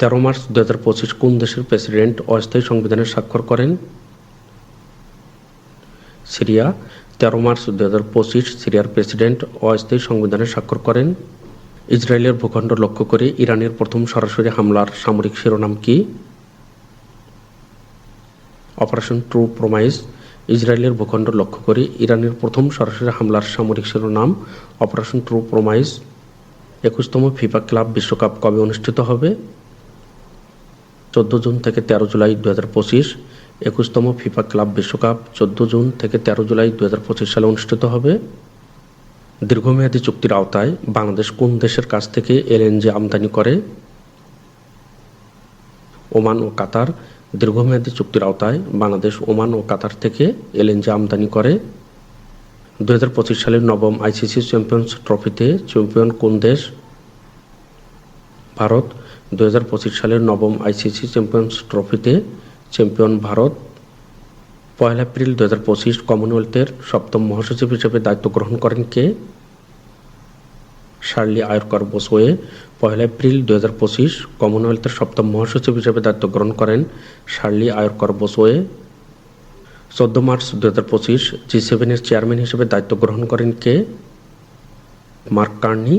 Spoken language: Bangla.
তেরো মার্চ দু হাজার পঁচিশ কোন দেশের প্রেসিডেন্ট অস্থায়ী সংবিধানে স্বাক্ষর করেন? সিরিয়া, তেরো মার্চ দু হাজার পঁচিশ সিরিয়ার প্রেসিডেন্ট অস্থায়ী সংবিধানে স্বাক্ষর করেন। ইসরায়েলের ভূখণ্ড লক্ষ্য করে ইরানের প্রথম সরাসরি হামলার সামরিক শিরোনাম কি? অপারেশন ট্রু প্রমাইজ ইসরায়েলের ভূখণ্ড লক্ষ্য করে ইরানের প্রথম সরাসরি হামলার সামরিক শিরোনাম অপারেশন ট্রু প্রমাইজ একুশতম ফিফা ক্লাব বিশ্বকাপ কবে অনুষ্ঠিত হবে? চোদ্দ জুন থেকে তেরো জুলাই দু হাজার পঁচিশ, একুশতম ফিফা ক্লাব বিশ্বকাপ চোদ্দ জুন থেকে তেরো জুলাই দু হাজার পঁচিশ সালে অনুষ্ঠিত হবে। দীর্ঘমেয়াদী চুক্তির আওতায় বাংলাদেশ কোন দেশের কাছ থেকে এলএনজি আমদানি করে? ওমান ও কাতার। দীর্ঘমেয়াদী চুক্তির আওতায় বাংলাদেশ ওমান ও কাতার থেকে এলএনজি আমদানি করে। দু হাজার পঁচিশ সালের নবম আইসিসি চ্যাম্পিয়ন্স ট্রফিতে চ্যাম্পিয়ন কোন দেশ? ভারত। দু সালের নবম আইসিসি চ্যাম্পিয়ন্স ট্রফিতে চ্যাম্পিয়ন ভারত পয়লা এপ্রিল দু হাজার পঁচিশ কমনওয়েলথের সপ্তম মহাসচিব হিসেবে দায়িত্ব গ্রহণ করেন কে? শার্লি আয়রকর বোসওয়ে পয়লা এপ্রিল দু হাজার পঁচিশ কমনওয়েলথের সপ্তম মহাসচিব হিসেবে দায়িত্ব গ্রহণ করেন শার্লি আয়রকর বোসওয়ে। চোদ্দ মার্চ দু হাজার পঁচিশ জি সেভেনের চেয়ারম্যান হিসেবে দায়িত্ব গ্রহণ করেন কে? Mark Carney.